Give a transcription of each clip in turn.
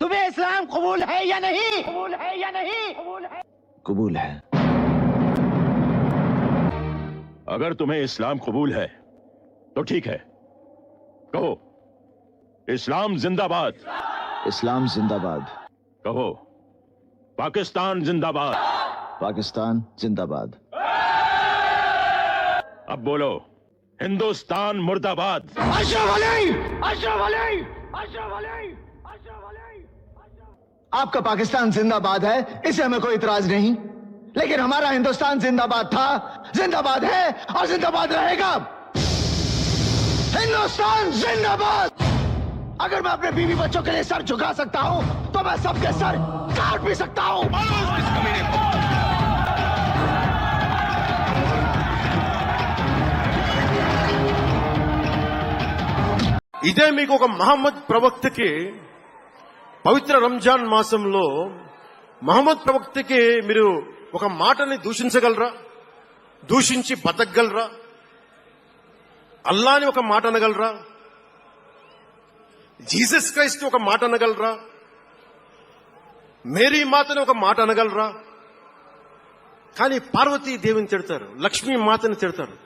तुम्हें इस्लाम कबूल है या नहीं? कबूल है या नहीं? कबूल है। कबूल है। अगर तुम्हें इस्लाम कबूल है तो ठीक है। कहो इस्लाम जिंदाबाद। इस्लाम जिंदाबाद। कहो पाकिस्तान जिंदाबाद। पाकिस्तान जिंदाबाद। अब बोलो हिंदुस्तान मुर्दाबाद। अशरफ अली! अशरफ अली! अशरफ अली! अशरफ अली! आपका पाकिस्तान जिंदाबाद है इसे हमें कोई इतराज नहीं। लेकिन हमारा हिंदुस्तान जिंदाबाद था जिंदाबाद है और जिंदाबाद रहेगा। हिंदुस्तान जिंदाबाद! अगर मैं अपने बीवी बच्चों के लिए सर झुका सकता हूं तो मैं सबके सर काट भी सकता हूं ఇదే మీకు ఒక మహమ్మద్ ప్రవక్తకి పవిత్ర రంజాన్ మాసంలో మహమ్మద్ ప్రవక్తకి మీరు ఒక మాటని దూషించగలరా దూషించి బతకగలరా అల్లాని ఒక మాట అనగలరా జీసస్ క్రైస్ట్ ఒక మాట అనగలరా? మేరీ మాతని ఒక మాట అనగలరా? కానీ పార్వతీ దేవిని తిడతారు లక్ష్మీ మాతని తిడతారు.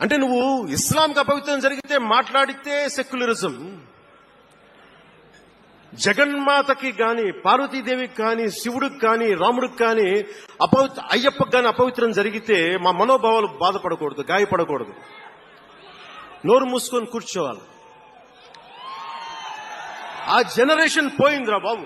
అంటే నువ్వు ఇస్లాంకి అపవిత్రం జరిగితే మాట్లాడితే సెక్యులరిజం. జగన్మాతకి గాని పార్వతీదేవికి కానీ శివుడికి కానీ రాముడికి కానీ అపవిత్ర అయ్యప్పకి కానీ అపవిత్రం జరిగితే మా మనోభావాలు బాధపడకూడదు గాయపడకూడదు. నోరు మూసుకొని కూర్చోవాలి. ఆ జనరేషన్ పోయిందిరా బాబు.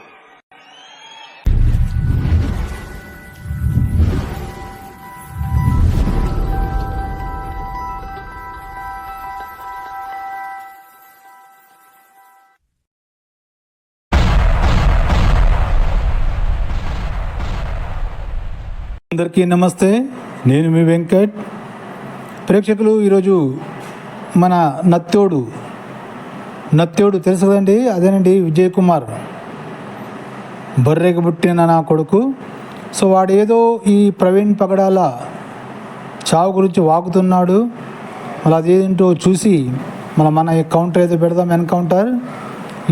అందరికీ నమస్తే. నేను మీ వెంకట్. ప్రేక్షకులు ఈరోజు మన నత్తోడు నత్యుడు తెలుసు కదండి అదేనండి విజయ్ కుమార్. బర్రెకి పుట్టిన నా కొడుకు. సో వాడు ఏదో ఈ ప్రవీణ్ పగడాల చావు గురించి వాగుతున్నాడు. మళ్ళీ అదేంటో చూసి మన మన కౌంటర్ అయితే పెడదాం ఎన్కౌంటర్.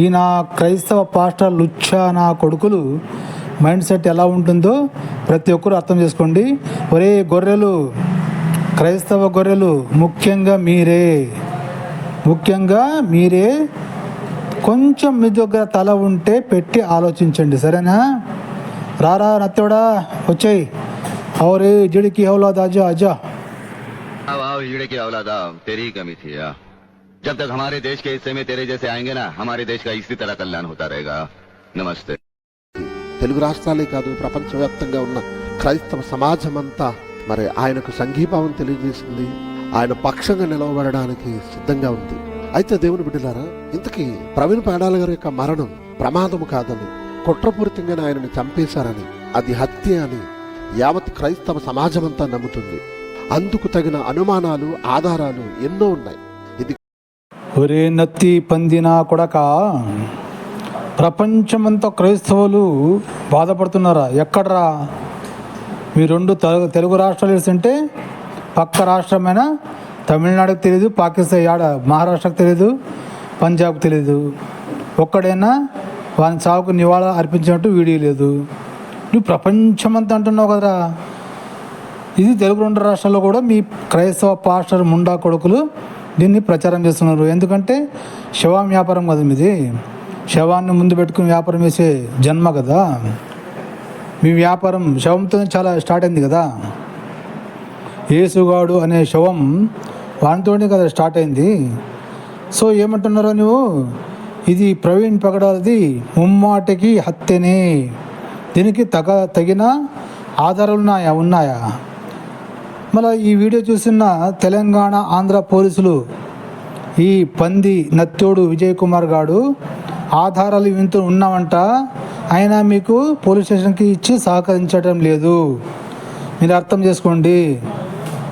ఈయన క్రైస్తవ పాస్టర్ లుచ్చా నా కొడుకులు మైండ్ సెట్ ఎలా ఉంటుందో ప్రతి ఒక్కరు అర్థం చేసుకోండి. ఒరే గొర్రెలు క్రైస్తవ గొర్రెలు ముఖ్యంగా మీరే. ముఖ్యంగా మీరే కొంచెం మీ దగ్గర తల ఉంటే పెట్టి ఆలోచించండి సరేనా రారా నత్తోడా వచ్చాయి అవరే జిడికి హౌలా దాజా అజా अब आओ हीड़े की औलादा तेरी ही कमी थी यार जब तक हमारे देश के हिस्से में तेरे जैसे आएंगे ना हमारे देश का इसी तरह कल्याण होता रहेगा नमस्ते తెలుగు రాష్ట్రాలే కాదు ప్రపంచవ్యాప్తంగా ఉన్న క్రైస్తవ సమాజం అంతా మరి ఆయనకు సంఘీభావం తెలియజేసింది ఆయన పక్షంగా నిలవబడడానికి సిద్ధంగా ఉంది. అయితే దేవుని బిడ్డలారా ఇంతకీ ప్రవీణ్ పాడాల గారి యొక్క మరణం ప్రమాదము కాదని కుట్రపూరితంగానే ఆయనను చంపేశారని అది హత్య అని యావత్ క్రైస్తవ సమాజమంతా నమ్ముతుంది. అందుకు తగిన అనుమానాలు ఆధారాలు ఎన్నో ఉన్నాయి. ఇది ఒరే నత్తి పందినా కొడక ప్రపంచమంతా క్రైస్తవులు బాధపడుతున్నారా? ఎక్కడరా? మీ రెండు తెలు- తెలుగు రాష్ట్రాలు వేస్తుంటే పక్క రాష్ట్రమైన తమిళనాడుకు తెలియదు పాకిస్తాన్ యాడ మహారాష్ట్రకు తెలియదు పంజాబ్కి తెలియదు ఒక్కడైనా వాని చావుకు నివాళ అర్పించినట్టు వీడియో లేదు. నువ్వు ప్రపంచమంతా అంటున్నావు కదరా. ఇది తెలుగు రెండు రాష్ట్రాల్లో కూడా మీ క్రైస్తవ పాస్టర్ ముండా కొడుకులు దీన్ని ప్రచారం చేస్తున్నారు. ఎందుకంటే శవం వ్యాపారం కదా మీది. శవాన్ని ముందు పెట్టుకుని వ్యాపారం చేసే జన్మ కదా. మీ వ్యాపారం శవంతో చాలా స్టార్ట్ అయింది కదా. యేసుగాడు అనే శవం వానితోనే కదా స్టార్ట్ అయింది. సో ఏమంటున్నారో నువ్వు ఇది ప్రవీణ్ పగడాలది ముమ్మాటికి హత్యనే. దీనికి తగ తగిన ఆధారాలు ఉన్నాయా? ఉన్నాయా మళ్ళీ ఈ వీడియో చూస్తున్న తెలంగాణ ఆంధ్ర పోలీసులు ఈ పంది నత్తోడు విజయ్ కుమార్ గాడు ఆధారాలు వింటూ ఉన్నామంట ఆయన మీకు పోలీస్ స్టేషన్కి ఇచ్చి సహకరించడం లేదు. మీరు అర్థం చేసుకోండి.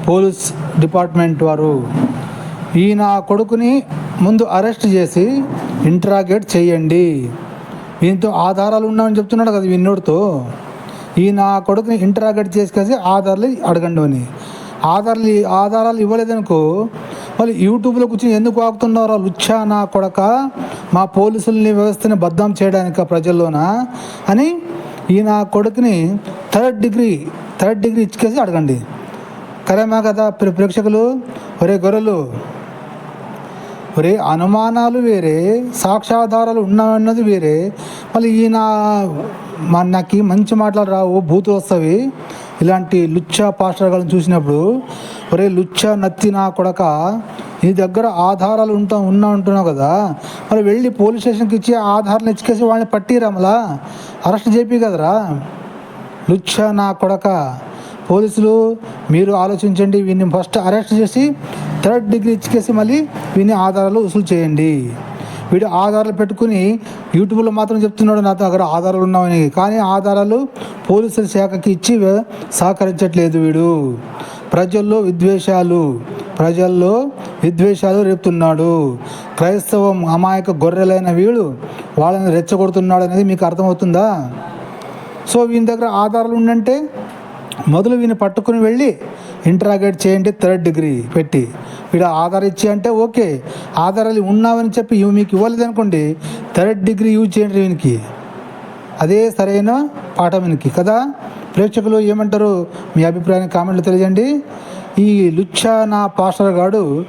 పోలీస్ డిపార్ట్మెంట్ వారు ఈయన కొడుకుని ముందు అరెస్ట్ చేసి ఇంట్రాగేట్ చేయండి. దీంతో ఆధారాలు ఉన్నామని చెప్తున్నాడు కదా విన్నోడితో. ఈ నా కొడుకుని ఇంటరాగేట్ చేసుకేసి ఆధారాలు అడగండి అని. ఆధారాలు ఆధారాలు ఇవ్వలేదనుకో వాళ్ళు యూట్యూబ్లో కూర్చొని ఎందుకు ఆగుతున్నారో లుచ్చా నా కొడక మా పోలీసుల్ని వ్యవస్థని బద్దం చేయడానికి ప్రజల్లోన అని ఈ నా కొడుకుని థర్డ్ డిగ్రీ థర్డ్ డిగ్రీ ఇచ్చేసి అడగండి. కరేమా కదా ప్రేక్షకులు? ఒరే గొర్రెలు ఒరే అనుమానాలు వేరే సాక్ష్యాధారాలు ఉన్నాయన్నది వేరే. మళ్ళీ ఈయన మా నాకు మంచి మాటలు రావు బూతులు వస్తవి. ఇలాంటి లుచ్చా పాస్టర్లను చూసినప్పుడు ఒరే లుచ్చా నత్తి నా కొడక నీ దగ్గర ఆధారాలు ఉంటా ఉన్నా ఉంటున్నావు కదా. మరి వెళ్ళి పోలీస్ స్టేషన్కి ఇచ్చి ఆధారాలు ఇచ్చేసి వాళ్ళని పట్టిరా మళ్ళా? అరెస్ట్ చేపి కదరా? లుచ్చా నా కొడక పోలీసులు మీరు ఆలోచించండి వీడిని ఫస్ట్ అరెస్ట్ చేసి థర్డ్ డిగ్రీ ఇచ్చేసి మళ్ళీ వీని ఆధారాలు వసూలు చేయండి. వీడు ఆధారాలు పెట్టుకుని యూట్యూబ్లో మాత్రం చెప్తున్నాడు నా దగ్గర ఆధారాలు ఉన్నామని కానీ ఆధారాలు పోలీసుల శాఖకి ఇచ్చి సహకరించట్లేదు వీడు. ప్రజల్లో విద్వేషాలు ప్రజల్లో విద్వేషాలు రేపుతున్నాడు. క్రైస్తవం అమాయక గొర్రెలైన వీడు వాళ్ళని రెచ్చగొడుతున్నాడు అనేది మీకు అర్థమవుతుందా? సో వీని దగ్గర ఆధారాలు ఉండంటే మొదలు వీని పట్టుకుని వెళ్ళి ఇంటరాగేట్ చేయండి థర్డ్ డిగ్రీ పెట్టి. వీడు ఆధార్ ఇచ్చి అంటే ఓకే ఆధారాలు ఉన్నావని చెప్పి ఇవి మీకు ఇవ్వలేదు అనుకోండి థర్డ్ డిగ్రీ యూజ్ చేయండి వీనికి. అదే సరైన పాఠం వీనికి కదా? ప్రేక్షకులు ఏమంటారు? మీ అభిప్రాయాన్ని కామెంట్లు తెలియజేయండి. ఈ లుచ్చా నా పాస్టర్ గాడు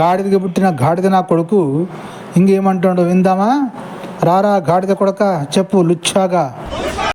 గాడిదకి పుట్టిన గాడిద నా కొడుకు. ఇంకేమంటాడు విందామా? రారా గాడిద కొడక చెప్పు లుచ్చాగా.